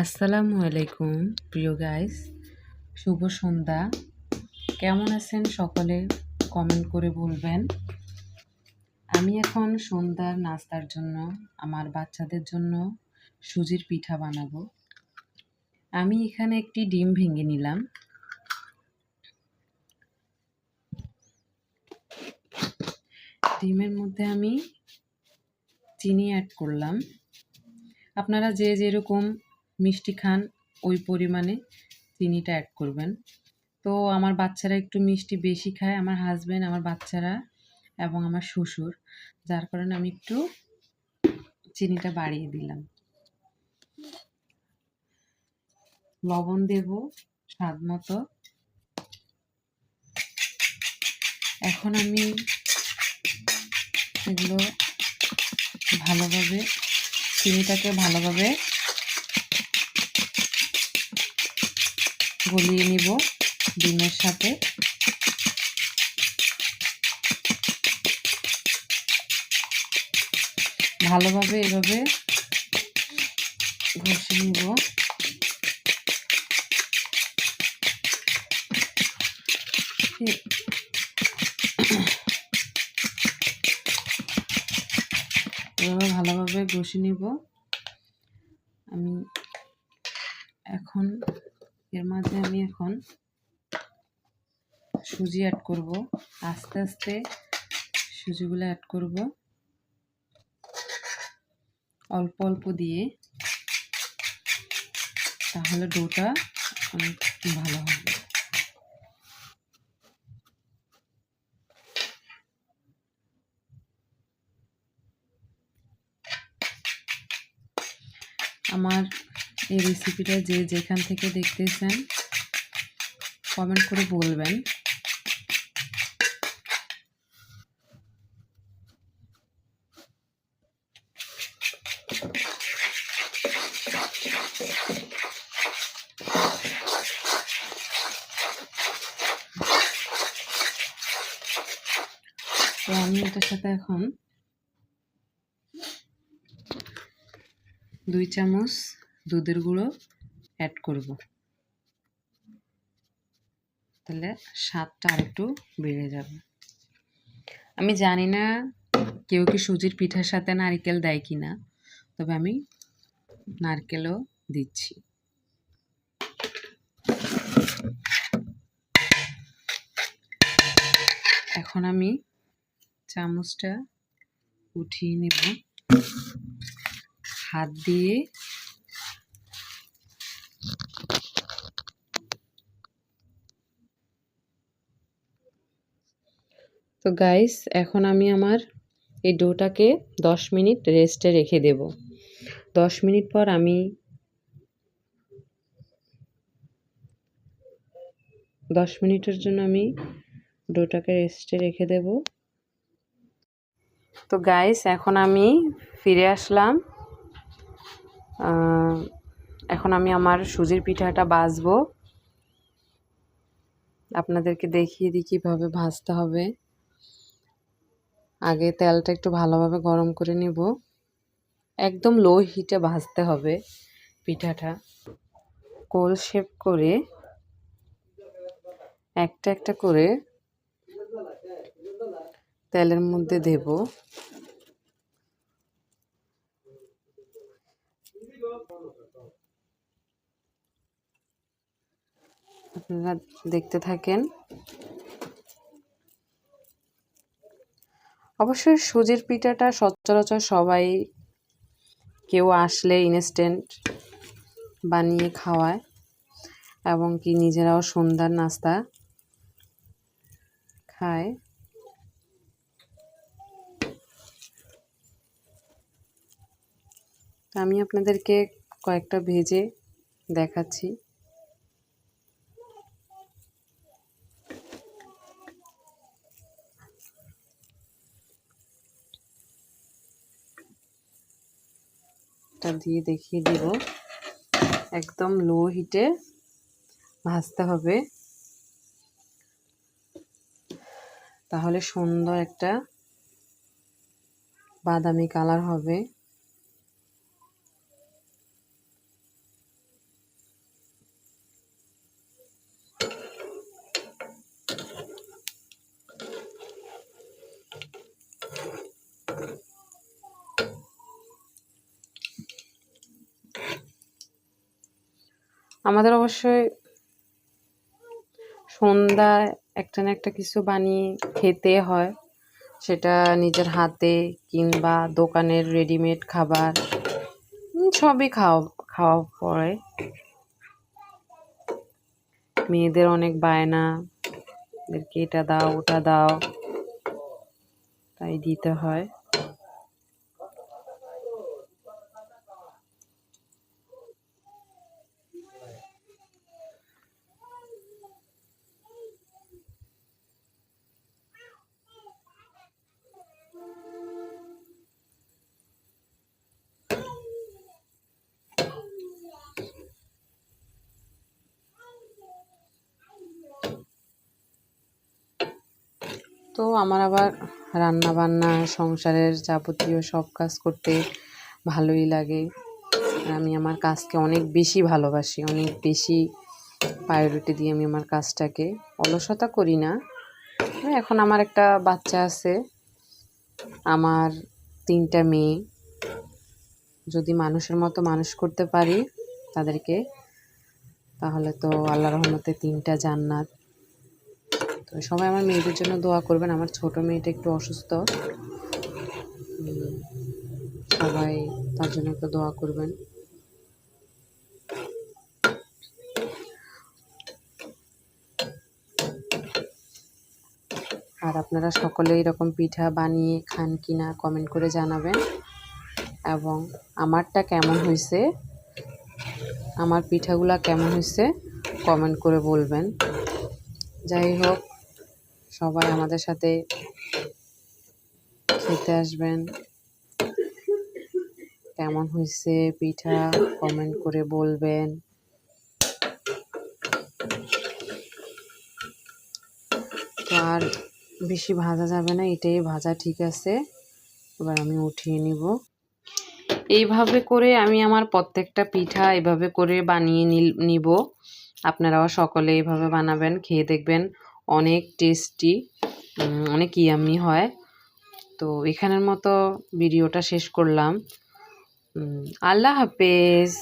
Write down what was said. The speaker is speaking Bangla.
আসসালামু আলাইকুম, প্রিয় গাইস শুভ সন্ধ্যা। কেমন আছেন সকলে? কমেন্ট করে বলবেন। আমি এখন সন্ধ্যার নাস্তার জন্য, আমার বাচ্চাদের জন্য সুজির পিঠা বানাবো। আমি এখানে একটি ডিম ভেঙে নিলাম। ডিমের মধ্যে আমি চিনি অ্যাড করলাম। আপনারা যে যেরকম মিষ্টি খান, ওই পরিমাণে চিনিটা অ্যাড করবেন। তো আমার বাচ্চারা একটু মিষ্টি বেশি খায়, আমার হাজব্যান্ড আমার বাচ্চারা এবং আমার শ্বশুর। যার কারণে আমি একটু চিনিটা বাড়িয়ে দিলাম। লবণ দেব স্বাদ মতো। এখন আমি এগুলো ভালোভাবে, চিনিটাকে ভালোভাবে গলিয়ে নিব ডিমের সাথে। ভালোভাবে এভাবে ঘষে নিব। ভালোভাবে ঘষে নিব। আমি এখন এর মাঝে আমি এখন সুজি অ্যাড করব। আস্তে আস্তে সুজিগুলো অ্যাড করব। অল্প অল্প দিয়ে তাহলে ডোটা অনেক ভালো হবে। আমার এই রেসিপিটা যে যেখান থেকে দেখতেছেন কমেন্ট করে বলবেন। তো আমি এটার সাথে এখন দুই চামচ দুধের গুঁড়ো অ্যাড করব। তাহলে স্বাদটা আরেকটু বেড়ে যাবে। আমি জানি না কেউ কি সুজির পিঠার সাথে নারকেল দেয় কি না তবে আমি নারকেলও দিচ্ছি। এখন আমি চামচটা উঠিয়ে নেব। হাত দিয়ে তো গাইস এখন আমি আমার এই ডোটাকে দশ মিনিট রেস্টে রেখে দেব। দশ মিনিট পর আমি দশ মিনিটের জন্য আমি ডোটাকে রেস্টে রেখে দেব। তো গাইস এখন আমি ফিরে আসলাম। এখন আমি আমার সুজির পিঠাটা বাজবো আপনাদেরকে দেখিয়ে দিই কীভাবে ভাজতে হবে। আগে তেলটা একটু ভালোভাবে গরম করে নিব। একদম লো হিটে ভাজতে হবে পিঠাটা। কোল শেপ করে একটা একটা করে তেলের মধ্যে দেব। আপনারা দেখতে থাকেন অবশ্যই সুজির পিঠাটা সচরাচর সবাই কেউ আসলে ইনস্ট্যান্ট বানিয়ে খাওয়ায় এবং কি নিজেরাও সন্ধ্যার নাস্তা খায়। আমি আপনাদেরকে কয়েকটা ভেজে দেখাচ্ছি। একটা দিয়ে দেখিয়ে দিব। একদম লো হিটে ভাজতে হবে। তাহলে সুন্দর একটা বাদামি কালার হবে। আমাদের অবশ্যই সন্ধ্যায় একটা না একটা কিছু বানিয়ে খেতে হয়। সেটা নিজের হাতে কিংবা দোকানের রেডিমেড খাবার সবই খাওয়া খাওয়া পড়ে মেয়েদের অনেক বায়না, এদেরকে এটা দাও, ওটা দাও, তাই দিতে হয়। তো আমার আবার রান্না বান্না সংসারের যাবতীয় সব কাজ করতে ভালোই লাগে। আমি আমার কাজকে অনেক বেশি ভালোবাসি, অনেক বেশি প্রায়োরিটি দিই আমি আমার কাজটাকে অলসতা করি না। এখন আমার একটা বাচ্চা আছে, আমার তিনটা মেয়ে। যদি মানুষের মতো মানুষ করতে পারি তাদেরকে, তাহলে তো আল্লাহ রহমতে তিনটা জান্নাত। তো সবাই আমার মেয়েদের জন্য দোয়া করবেন। আমার ছোট মেয়েটা একটু অসুস্থ। সবাই তার জন্য একটু দোয়া করবেন। আর আপনারা সকলে এরকম পিঠা বানিয়ে খান কিনা কমেন্ট করে জানাবেন। এবং আমারটা কেমন হয়েছে, আমার পিঠাগুলা কেমন হয়েছে কমেন্ট করে বলবেন। যাই হোক সবাই আমাদের সাথে খেতে আসবেন। কেমন হয়েছে পিঠা? কমেন্ট করে বলবেন। আর বেশি ভাজা যাবে না, এটাই ভাজা ঠিক আছে। এবার আমি উঠিয়ে নিব। এইভাবে করে আমি আমার প্রত্যেকটা পিঠা এভাবে করে বানিয়ে নিব। আপনারাও সকলে এইভাবে বানাবেন, খেয়ে দেখবেন। অনেক টেস্টি অনেক ইয়ামি হয়। তো এখানের মতো ভিডিওটা শেষ করলাম। আল্লাহ হাফেজ।